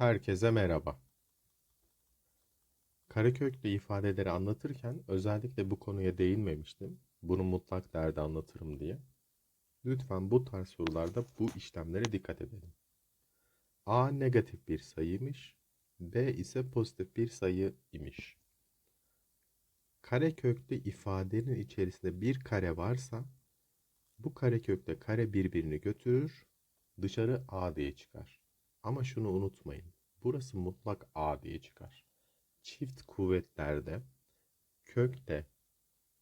Herkese merhaba. Kareköklü ifadeleri anlatırken özellikle bu konuya değinmemiştim. Bunu mutlak değerde anlatırım diye. Lütfen bu tarz sorularda bu işlemlere dikkat edelim. A negatif bir sayıymış, B ise pozitif bir sayı imiş. Kareköklü ifadenin içerisinde bir kare varsa bu karekökle kare birbirini götürür, dışarı A diye çıkar. Ama şunu unutmayın. Burası mutlak A diye çıkar. Çift kuvvetlerde kökte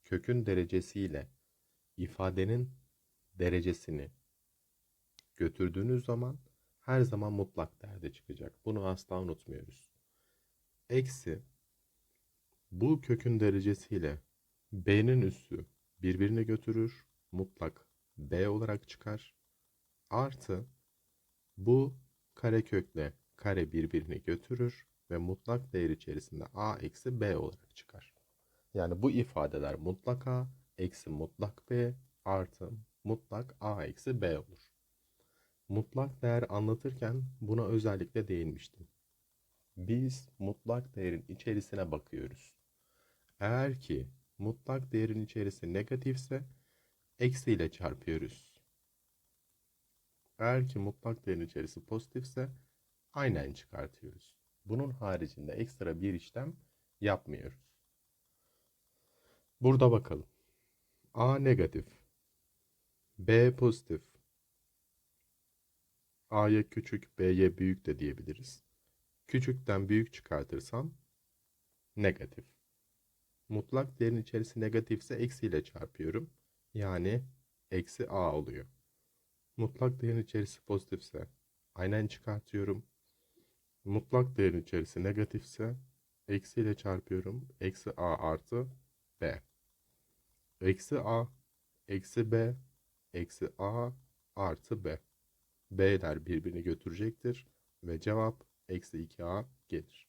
kökün derecesiyle ifadenin derecesini götürdüğünüz zaman her zaman mutlak değerde çıkacak. Bunu asla unutmuyoruz. Eksi bu kökün derecesiyle B'nin üssü birbirini götürür. Mutlak B olarak çıkar. Artı bu karekökle kare birbirini götürür ve mutlak değer içerisinde a eksi b olarak çıkar. Yani bu ifadeler mutlak a eksi mutlak b artı mutlak a eksi b olur. Mutlak değer anlatırken buna özellikle değinmiştim. Biz mutlak değerin içerisine bakıyoruz. Eğer ki mutlak değerin içerisi negatifse eksiyle çarpıyoruz. Eğer ki mutlak değerin içerisi pozitifse aynen çıkartıyoruz. Bunun haricinde ekstra bir işlem yapmıyoruz. Burada bakalım. A negatif. B pozitif. A'ya küçük, B'ye büyük de diyebiliriz. Küçükten büyük çıkartırsam negatif. Mutlak değerin içerisi negatifse eksiyle çarpıyorum. Yani eksi A oluyor. Mutlak değerin içerisi pozitifse aynen çıkartıyorum. Mutlak değerin içerisi negatifse eksi ile çarpıyorum. Eksi a artı b. Eksi a eksi b eksi a artı b. b'ler birbirini götürecektir ve cevap eksi 2a gelir.